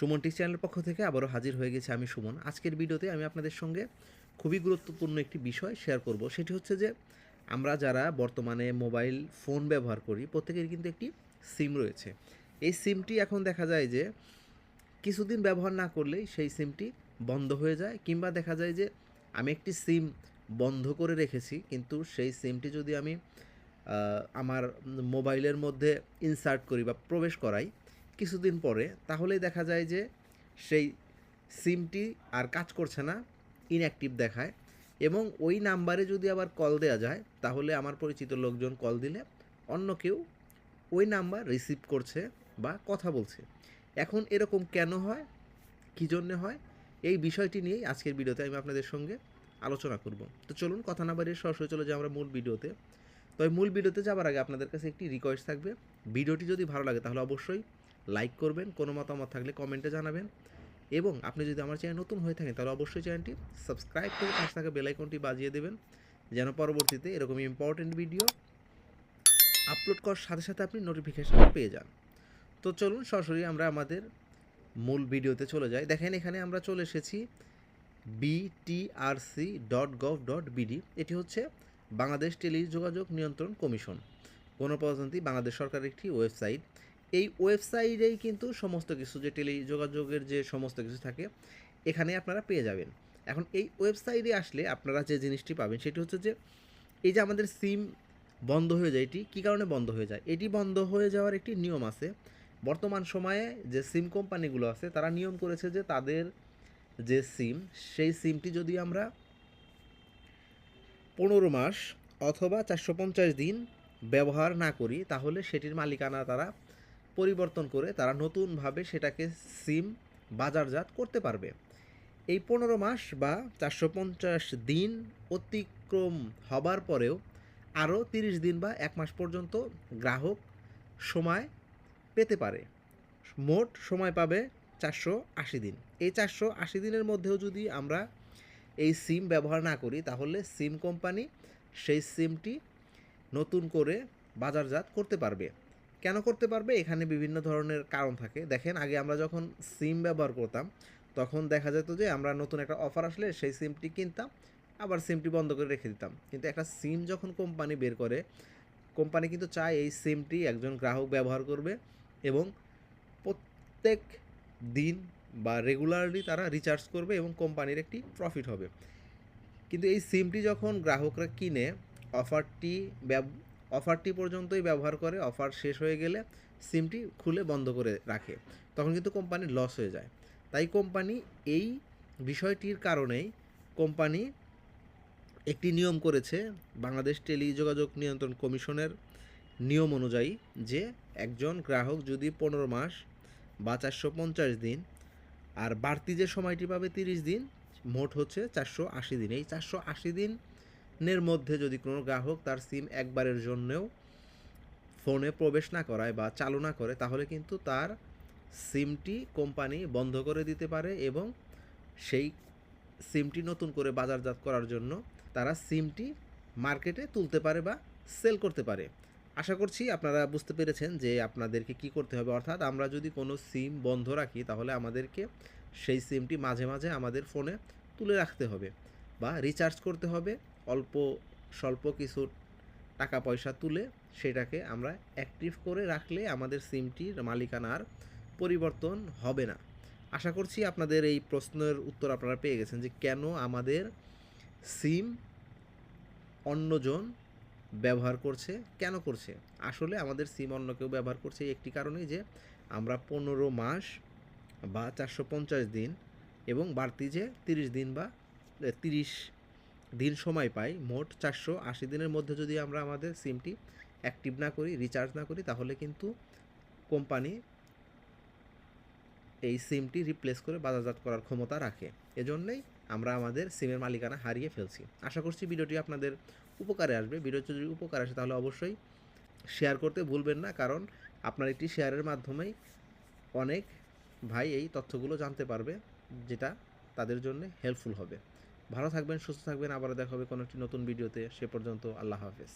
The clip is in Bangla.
সুমন টিক চ্যানেলের পক্ষ থেকে আবারও হাজির হয়ে গেছে আমি সুমন। আজকের ভিডিওতে আমি আপনাদের সঙ্গে খুবই গুরুত্বপূর্ণ একটি বিষয় শেয়ার করব। সেটি হচ্ছে যে, আমরা যারা বর্তমানে মোবাইল ফোন ব্যবহার করি প্রত্যেকের কিন্তু একটি সিম রয়েছে। এই সিমটি এখন দেখা যায় যে, কিছুদিন ব্যবহার না করলেই সেই সিমটি বন্ধ হয়ে যায়, কিংবা দেখা যায় যে, আমি একটি সিম বন্ধ করে রেখেছি, কিন্তু সেই সিমটি যদি আমি আমার মোবাইলের মধ্যে ইনসার্ট করি বা প্রবেশ করাই কিছুদিন পরে তাহলেই দেখা যায় যে সেই সিমটি আর কাজ করছে না ইনঅ্যাক্টিভ দেখায় এবং ওই নাম্বারে যদি আবার কল দেওয়া যায়, তাহলে আমার পরিচিত লোকজন কল দিলে অন্য কেউ ওই নাম্বার রিসিভ করছে বা কথা বলছে। এখন এরকম কেন হয়? কী জন্যে হয়? এই বিষয়টি নিয়েই আজকের ভিডিওতে আমি আপনাদের সঙ্গে আলোচনা করব। তো চলুন কথা না বাড়িয়ে সরাসরি চলে যাই আমরা মূল ভিডিওতে। তবে মূল ভিডিওতে যাওয়ার আগে আপনাদের কাছে একটি রিকোয়েস্ট থাকবে। ভিডিওটি যদি ভালো লাগে তাহলে অবশ্যই লাইক করবেন, কোনো মতামত থাকলে কমেন্টে জানাবেন। এবং আপনি যদি আমার চ্যানেল নতুন হয়ে থাকেন, তাহলে অবশ্যই চ্যানেলটি সাবস্ক্রাইব করে পাশে থাকা বেলাইকনটি বাজিয়ে দেবেন, যেন পরবর্তীতে এরকম ইম্পর্টেন্ট ভিডিও আপলোড করার সাথে সাথে আপনি নোটিফিকেশান পেয়ে যান। তো চলুন, সরাসরি আমরা আমাদের মূল ভিডিওতে চলে যাই। দেখেন, এখানে আমরা চলে এসেছি BTRC dot gov dot BD এটি হচ্ছে বাংলাদেশ টেলিযোগাযোগ নিয়ন্ত্রণ কমিশন। গণপ্রজাতন্ত্রী বাংলাদেশ সরকারের একটি ওয়েবসাইট এই ওয়েবসাইটেই কিন্তু সমস্ত কিছু, যে টেলিযোগাযোগের যে সমস্ত কিছু থাকে, এখানে আপনারা পেয়ে যাবেন। এখন এই ওয়েবসাইটে আসলে আপনারা যে জিনিসটি পাবেন, সেটি হচ্ছে যে, এই যে আমাদের সিম বন্ধ হয়ে যায়, এটি কী কারণে বন্ধ হয়ে যায়? এটি বন্ধ হয়ে যাওয়ার একটি নিয়ম আছে। বর্তমান সময়ে যে সিম কোম্পানিগুলো আছে, তারা নিয়ম করেছে যে তাদের যে সিম, সেই সিমটি যদি আমরা পনেরো মাস অথবা চারশো পঞ্চাশ দিন ব্যবহার না করি, তাহলে সেটির মালিকানা তারা পরিবর্তন করে তারা নতুনভাবে সেটাকে সিম বাজারজাত করতে পারবে। এই পনেরো মাস বা চারশো পঞ্চাশ দিন অতিক্রম হবার পরেও আরও তিরিশ দিন বা এক মাস পর্যন্ত গ্রাহক সময় পেতে পারে। মোট সময় পাবে চারশো আশি দিন। এই চারশো আশি দিনের মধ্যেও যদি আমরা এই সিম ব্যবহার না করি, তাহলে সিম কোম্পানি সেই সিমটি নতুন করে বাজারজাত করতে পারবে। কেন করতে পারবে? এখানে বিভিন্ন ধরনের কারণ থাকে। দেখেন, আগে আমরা যখন সিম ব্যবহার করতাম, তখন দেখা যেত যে আমরা নতুন একটা অফার আসলে সেই সিমটি কিনতাম, আবার সিমটি বন্ধ করে রেখে দিতাম। কিন্তু একটা সিম যখন কোম্পানি বের করে, কোম্পানি কিন্তু চায় এই সিমটি একজন গ্রাহক ব্যবহার করবে এবং প্রত্যেক দিন বা রেগুলারলি তারা রিচার্জ করবে এবং কোম্পানির একটি প্রফিট হবে। কিন্তু এই সিমটি যখন গ্রাহকরা কিনে অফারটি অফারটি পর্যন্তই ব্যবহার করে, অফার শেষ হয়ে গেলে সিমটি খুলে বন্ধ করে রাখে। তখন কিন্তু কোম্পানির লস হয়ে যায়। তাই কোম্পানি এই বিষয়টির কারণেই কোম্পানি একটি নিয়ম করেছে বাংলাদেশ টেলিযোগাযোগ নিয়ন্ত্রণ কমিশনের নিয়ম অনুযায়ী যে একজন গ্রাহক যদি পনেরো মাস বা চারশো পঞ্চাশ দিন আর বাড়তি যে সময়টি পাবে তিরিশ দিন, মোট হচ্ছে চারশো আশি দিন। এই চারশো আশি দিনের মধ্যে যদি কোনো গ্রাহক তার সিম একবারের জন্যও ফোনে প্রবেশ না করায় বা চালু না করে, তাহলে কিন্তু তার সিমটি কোম্পানি বন্ধ করে দিতে পারে এবং সেই সিমটি নতুন করে বাজারজাত করার জন্য তারা সিমটি মার্কেটে তুলতে পারে বা সেল করতে পারে। আশা করছি আপনারা বুঝতে পেরেছেন যে আপনাদেরকে কি করতে হবে। অর্থাৎ আমরা যদি কোনো সিম বন্ধ রাখি, তাহলে আমাদেরকে সেই সিমটি মাঝে মাঝে আমাদের ফোনে তুলে রাখতে হবে। বা রিচার্জ করতে হবে, অল্প, স্বল্প কিছু টাকা পয়সা তুলে সেটাকে আমরা অ্যাক্টিভ করে রাখলে আমাদের সিমটির মালিকানার পরিবর্তন হবে না। আশা করছি আপনাদের এই প্রশ্নের উত্তর আপনারা পেয়ে গেছেন যে কেন আমাদের সিম অন্যজন ব্যবহার করছে, কেন করছে? আসলে আমাদের সিম অন্য কেউ ব্যবহার করছে একটি কারণেই যে আমরা পনেরো মাস বা চারশো পঞ্চাশ দিন এবং বাড়তি যে তিরিশ দিন বা তিরিশ দিন সময় পাই, মোট চারশো আশি দিনের মধ্যে যদি আমরা আমাদের সিমটি অ্যাক্টিভ না করি, রিচার্জ না করি, তাহলে কিন্তু কোম্পানি এই সিমটি রিপ্লেস করে বাজারজাত করার ক্ষমতা রাখে। এজন্যই আমরা আমাদের সিমের মালিকানা হারিয়ে ফেলছি। আশা করছি ভিডিওটি আপনাদের উপকারে আসবে। ভিডিও যদি উপকার আসে, তাহলে অবশ্যই শেয়ার করতে ভুলবেন না, কারণ আপনার একটি শেয়ারের মাধ্যমেই অনেক ভাই এই তথ্যগুলো জানতে পারবে, যেটা তাদের জন্য হেল্পফুল হবে। ভালো থাকবেন, সুস্থ থাকবেন। আবার দেখা হবে কোনো একটি নতুন ভিডিওতে। সে পর্যন্ত আল্লাহ হাফেজ।